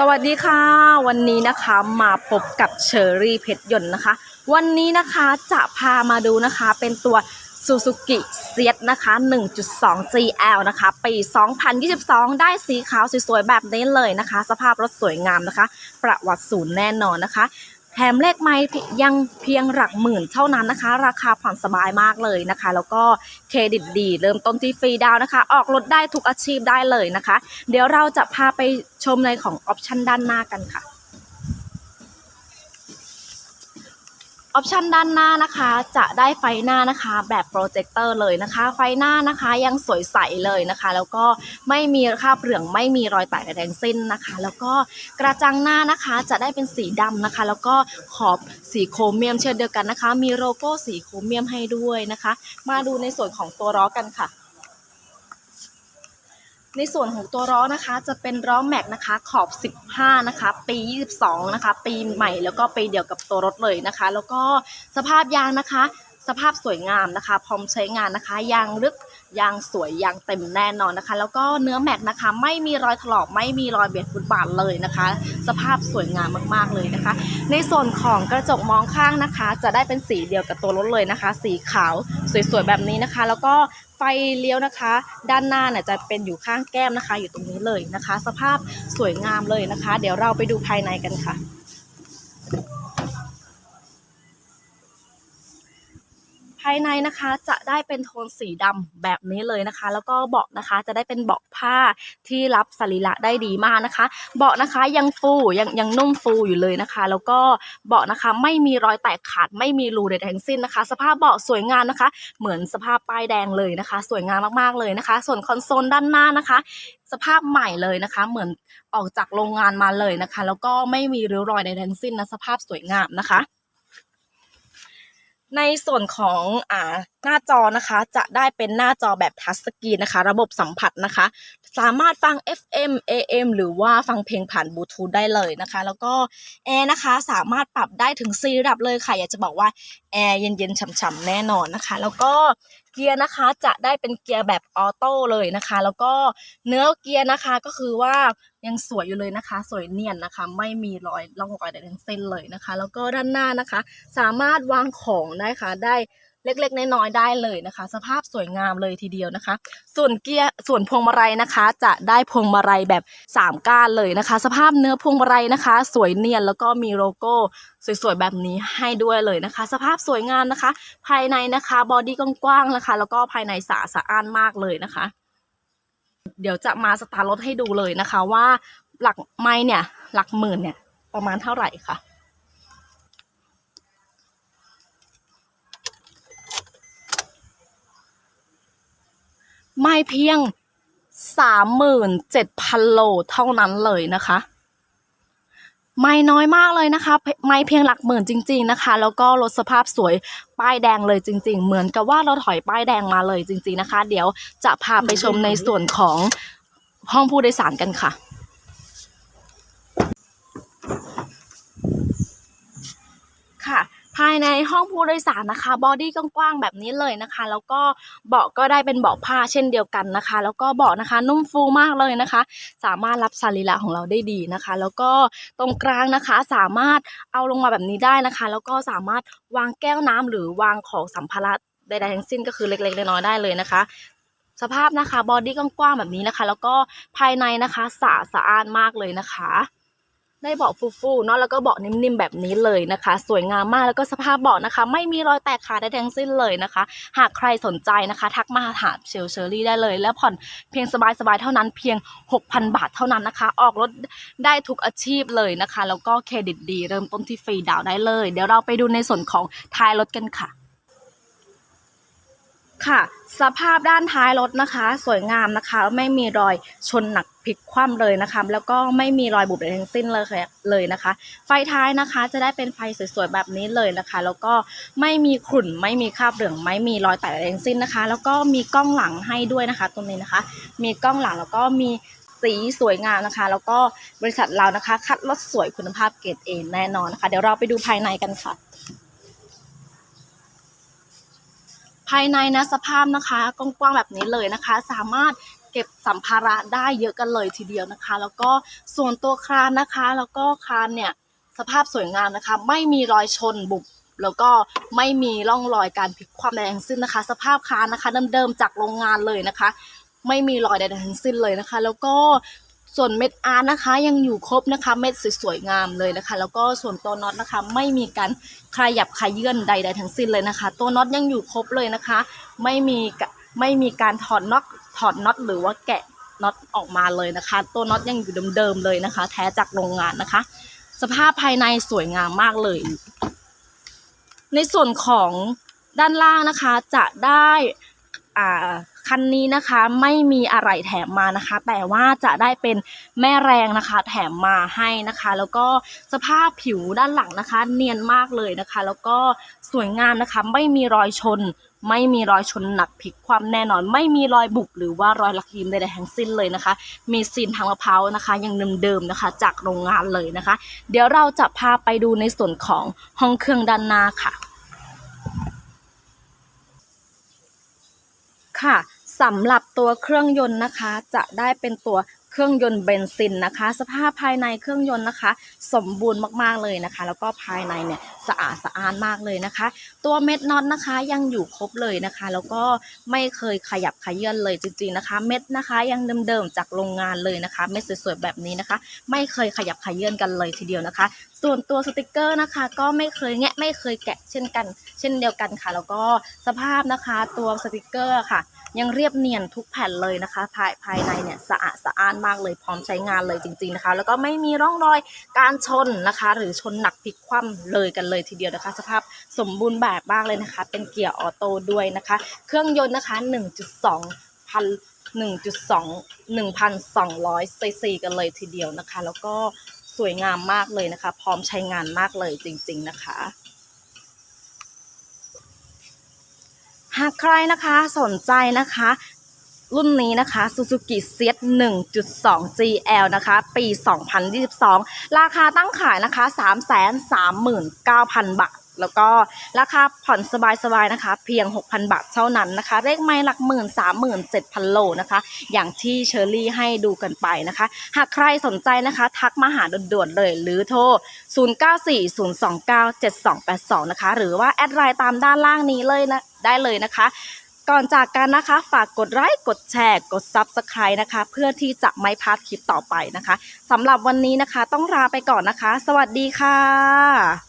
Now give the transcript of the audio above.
สวัสดีค่ะ วันนี้นะคะมาพบกับเชอรี่เพชรยนต์นะคะ วันนี้นะคะจะพามาดูนะคะเป็นตัว Suzuki s e a t นะคะ 1.2 GL นะคะ ปี 2022 ได้สีขาวสวยๆแบบนี้เลยนะคะ สภาพรถสวยงามนะคะ ประวัติศูนย์แน่นอนนะคะ แถมเลขไม้ยังเพียงหลักหมื่นเท่านั้นนะคะ ราคาผ่อนสบายมากเลยนะคะ แล้วก็เครดิตดี เริ่มต้นที่ฟรีดาวน์นะคะ ออกรถได้ทุกอาชีพได้เลยนะคะ เดี๋ยวเราจะพาไปชมในของออปชันด้านหน้ากันค่ะ ออปชันด้านหน้านะคะ จะได้ไฟหน้านะคะ แบบโปรเจคเตอร์เลยนะคะ ไฟหน้านะคะยังสวยใสเลยนะคะ แล้วก็ไม่มีคราบเหลืองไม่มีรอยแตกใดทั้งสิ้นนะคะ แล้วก็กระจังหน้านะคะจะได้เป็นสีดำนะคะ แล้วก็ขอบสีโครเมียมเช่นเดียวกันนะคะ มีโลโก้สีโครเมียมให้ด้วยนะคะ มาดูในส่วนของตัวล้อกันค่ะ ในส่วนของตัวล้อนะคะจะเป็นล้อแม็กนะคะขอบ 15 นะคะ ปี 22 นะคะ ปีใหม่แล้วก็ปีเดียวกับตัวรถเลยนะคะ แล้วก็สภาพยางนะคะ สภาพสวยงามนะคะ พร้อมใช้งานนะคะ ยางลึกยางสวยยางเต็มแน่นอนนะคะ แล้วก็เนื้อแม็กนะคะ ไม่มีรอยถลอกไม่มีรอยเบียดฟุตบาทเลยนะคะ สภาพสวยงามมากๆเลยนะคะ ในส่วนของกระจกมองข้างนะคะ จะได้เป็นสีเดียวกับตัวรถเลยนะคะ สีขาวสวยๆแบบนี้นะคะ แล้วก็ไฟเลี้ยวนะคะ ด้านหน้าเนี่ยจะเป็นอยู่ข้างแก้มนะคะ อยู่ตรงนี้เลยนะคะ สภาพสวยงามเลยนะคะ เดี๋ยวเราไปดูภายในกันค่ะายในนะคะจะได้เป็นโทนสีดำแบบนี้เลยนะคะ แล้วก็เบาะนะคะจะได้เป็นเบาะผ้าที่รับสรีระได้ดีมากนะคะ เบาะนะคะยังฟูยังยังนุ่มฟูอยู่เลยนะคะ แล้วก็เบาะนะคะไม่มีรอยแตกขาดไม่มีรูใดทั้งสิ้นนะคะ สภาพเบาะสวยงามนะคะ เหมือนสภาพป้ายแดงเลยนะคะ สวยงามมากๆเลยนะคะ ส่วนคอนโซลด้านหน้านะคะ สภาพใหม่เลยนะคะ เหมือนออกจากโรงงานมาเลยนะคะ แล้วก็ไม่มีริ้วรอยใดๆทั้งสิ้นนะสภาพสวยงามนะคะ ในส่วนของอ่าหน้าจอนะคะจะได้เป็นหน้าจอแบบทัชสกรีนนะคะ ระบบสัมผัสนะคะ สามารถฟัง FM AM หรือว่าฟังเพลงผ่านบลูทูธได้เลยนะคะ แล้วก็แอร์นะคะสามารถปรับได้ถึง 4 ระดับเลยค่ะ อยากจะบอกว่าแอร์เย็นๆฉ่ำๆแน่นอนนะคะ แล้วก็เกียร์นะคะจะได้เป็นเกียร์แบบออโต้เลยนะคะ แล้วก็เนื้อเกียร์นะคะก็คือว่ายังสวยอยู่เลยนะคะ สวยเนียนนะคะ ไม่มีรอยร่องรอยใดทั้งสิ้นเลยนะคะ แล้วก็ด้านหน้านะคะ สามารถวางของได้ค่ะได้ เล็กๆ น้อยๆได้เลยนะคะ สภาพสวยงามเลยทีเดียวนะคะ ส่วนเกียร์ส่วนพวงมาลัยนะคะ จะได้พวงมาลัยแบบ 3 ก้านเลยนะคะ สภาพเนื้อพวงมาลัยนะคะ สวยเนียนแล้วก็มีโลโก้สวยๆแบบนี้ให้ด้วยเลยนะคะ สภาพสวยงามนะคะ ภายในนะคะบอดี้กว้างๆนะคะ แล้วก็ภายในสะอาสะอ้านมากเลยนะคะ เดี๋ยวจะมาสตาร์ทรถให้ดูเลยนะคะว่าหลักไม้เนี่ยหลักหมื่นเนี่ยประมาณเท่าไหร่ค่ะ ไม่เพียงสามหมื่นเจ็ดพันโลเท่านั้นเลยนะคะ ไม่น้อยมากเลยนะคะ ไม่เพียงหลักหมื่นจริง ๆนะคะ แล้วก็รถสภาพสวยป้ายแดงเลยจริง ๆ เหมือนกับว่าเราถอยป้ายแดงมาเลยจริง ๆนะคะ เดี๋ยวจะพาไปชมในส่วนของห้องผู้โดยสารกันค่ะ ค่ะ ภายในห้องผู้โดยสารนะคะบอดี้กว้างๆแบบนี้เลยนะคะ แล้วก็เบาะก็ได้เป็นเบาะผ้าเช่นเดียวกันนะคะ แล้วก็เบาะนะคะนุ่มฟูมากเลยนะคะ สามารถรับสรีระของเราได้ดีนะคะ แล้วก็ตรงกลางนะคะสามารถเอาลงมาแบบนี้ได้นะคะ แล้วก็สามารถวางแก้วน้ำหรือวางของสัมภาระใดๆทั้งสิ้นก็คือเล็กๆน้อยๆได้เลยนะคะ สภาพนะคะบอดี้กว้างๆแบบนี้นะคะ แล้วก็ภายในนะคะสะอาดสะอ้านมากเลยนะคะ ได้เบาะฟูๆเนาะแล้วก็เบาะนิ่มๆแบบนี้เลยนะคะ สวยงามมากแล้วก็สภาพเบาะนะคะ ไม่มีรอยแตกขาดใดทั้งสิ้นเลยนะคะ หากใครสนใจนะคะ ทักมาหาเชลเชอรี่ได้เลย แล้วผ่อนเพียงสบายๆเท่านั้นเพียง 6,000 บาทเท่านั้นนะคะ ออกรถได้ทุกอาชีพเลยนะคะ แล้วก็เครดิตดี เริ่มต้นที่ฟรีดาวน์ได้เลย เดี๋ยวเราไปดูในส่วนของท้ายรถกันค่ะ ค่ะ สภาพด้านท้ายรถนะคะ สวยงามนะคะ ไม่มีรอยชนหนักพลิกคว่ำเลยนะคะ แล้วก็ไม่มีรอยบุบใดทั้งสิ้นเลยเลยนะคะ ไฟท้ายนะคะจะได้เป็นไฟสวยๆแบบนี้เลยนะคะ แล้วก็ไม่มีขุ่นไม่มีคราบเหลืองไม่มีรอยแตกใดทั้งสิ้นนะคะ แล้วก็มีกล้องหลังให้ด้วยนะคะ ตรงนี้นะคะ มีกล้องหลังแล้วก็มีสีสวยงามนะคะ แล้วก็บริษัทเรานะคะ คัดรถสวยคุณภาพเกรดเอแน่นอนนะคะ เดี๋ยวเราไปดูภายในกันค่ะ ภายในนะสภาพนะคะกว้างๆแบบนี้เลยนะคะ สามารถเก็บสัมภาระได้เยอะกันเลยทีเดียวนะคะ แล้วก็ส่วนตัวคานนะคะ แล้วก็คานเนี่ยสภาพสวยงามนะคะ ไม่มีรอยชนบุบแล้วก็ไม่มีร่องรอยการพลิกความใดทั้งสิ้นนะคะ สภาพคานนะคะเดิมๆจากโรงงานเลยนะคะ ไม่มีรอยใดๆทั้งสิ้นเลยนะคะ แล้วก็ ส่วนเม็ดอาร์ตนะคะยังอยู่ครบนะคะเม็ดสวยๆงามเลยนะคะ แล้วก็ส่วนตัวน็อตนะคะไม่มีการขยับขยื่นใดๆทั้งสิ้นเลยนะคะ ตัวน็อตยังอยู่ครบเลยนะคะ ไม่มีไม่มีการถอดน็อตถอดน็อตหรือว่าแกะน็อตออกมาเลยนะคะ ตัวน็อตยังอยู่เดิมๆเลยนะคะ แท้จากโรงงานนะคะ สภาพภายในสวยงามมากเลย ในส่วนของด้านล่างนะคะจะได้อ่า คันนี้นะคะไม่มีอะไรแถมมานะคะ แต่ว่าจะได้เป็นแม่แรงนะคะ แถมมาให้นะคะ แล้วก็สภาพผิวด้านหลังนะคะ เนียนมากเลยนะคะ แล้วก็สวยงามนะคะ ไม่มีรอยชน ไม่มีรอยชนหนักพลิกความแน่นอน ไม่มีรอยบุบหรือว่ารอยลักยิ้มใดๆทั้งสิ้นเลยนะคะ มีซีนทางมะพร้าวนะคะยังเดิมๆนะคะ จากโรงงานเลยนะคะ เดี๋ยวเราจะพาไปดูในส่วนของห้องเครื่องด้านหน้าค่ะค่ะ สำหรับตัวเครื่องยนต์นะคะ จะได้เป็นตัวเครื่องยนต์เบนซินนะคะ สภาพภายในเครื่องยนต์นะคะ สมบูรณ์มากๆเลยนะคะ แล้วก็ภายในเนี่ยสะอาดสะอ้านมากเลยนะคะ ตัวเม็ดน็อตนะคะยังอยู่ครบเลยนะคะ แล้วก็ไม่เคยขยับขยื่นเลยจริงๆนะคะ เม็ดนะคะยังเดิมๆจากโรงงานเลยนะคะ เม็ดสวยๆแบบนี้นะคะ ไม่เคยขยับขยื่นกันเลยทีเดียวนะคะ ส่วนตัวสติกเกอร์นะคะ ก็ไม่เคยแงะไม่เคยแกะเช่นกัน เช่นเดียวกันค่ะ แล้วก็สภาพนะคะตัวสติกเกอร์ค่ะ ยังเรียบเนียนทุกแผ่นเลยนะคะภายภายในเนี่ยสะอาดสะอ้านมากเลยพร้อมใช้งานเลยจริง ๆนะคะ แล้วก็ไม่มีร่องรอยการชนนะคะ หรือชนหนักพลิกคว่ำเลยกันเลยทีเดียวนะคะ สภาพสมบูรณ์แบบมากเลยนะคะ เป็นเกียร์ออโต้ด้วยนะคะ เครื่องยนต์นะคะ 1.2 พัน1.2 1,200ซีซีกันเลยทีเดียวนะคะ แล้วก็สวยงามมากเลยนะคะ พร้อมใช้งานมากเลยจริง ๆ นะคะ หากใครนะคะสนใจนะคะ รุ่นนี้นะคะ Suzuki s e t 1.2 GL นะคะ ปี 2022 ราคาตั้งขายนะคะ 339,000 บาทแล้วก็ราคาผ่อนสบายๆนะคะ เพียง 6,000 บาทเท่านั้นนะคะ เลขไม่หลักหมื่น37,000โลนะคะ อย่างที่เชอรี่ให้ดูกันไปนะคะ หากใครสนใจนะคะ ทักมาหาด่วนๆเลยหรือโทร 0940297282 นะคะ หรือว่าแอดไลน์ตามด้านล่างนี้เลยนะ ได้เลยนะคะ ก่อนจากกันนะคะ ฝากกดไลค์กดแชร์กด Subscribe นะคะ เพื่อที่จะไม่พลาดคลิปต่อไปนะคะสำหรับวันนี้นะคะ ต้องลาไปก่อนนะคะ สวัสดีค่ะ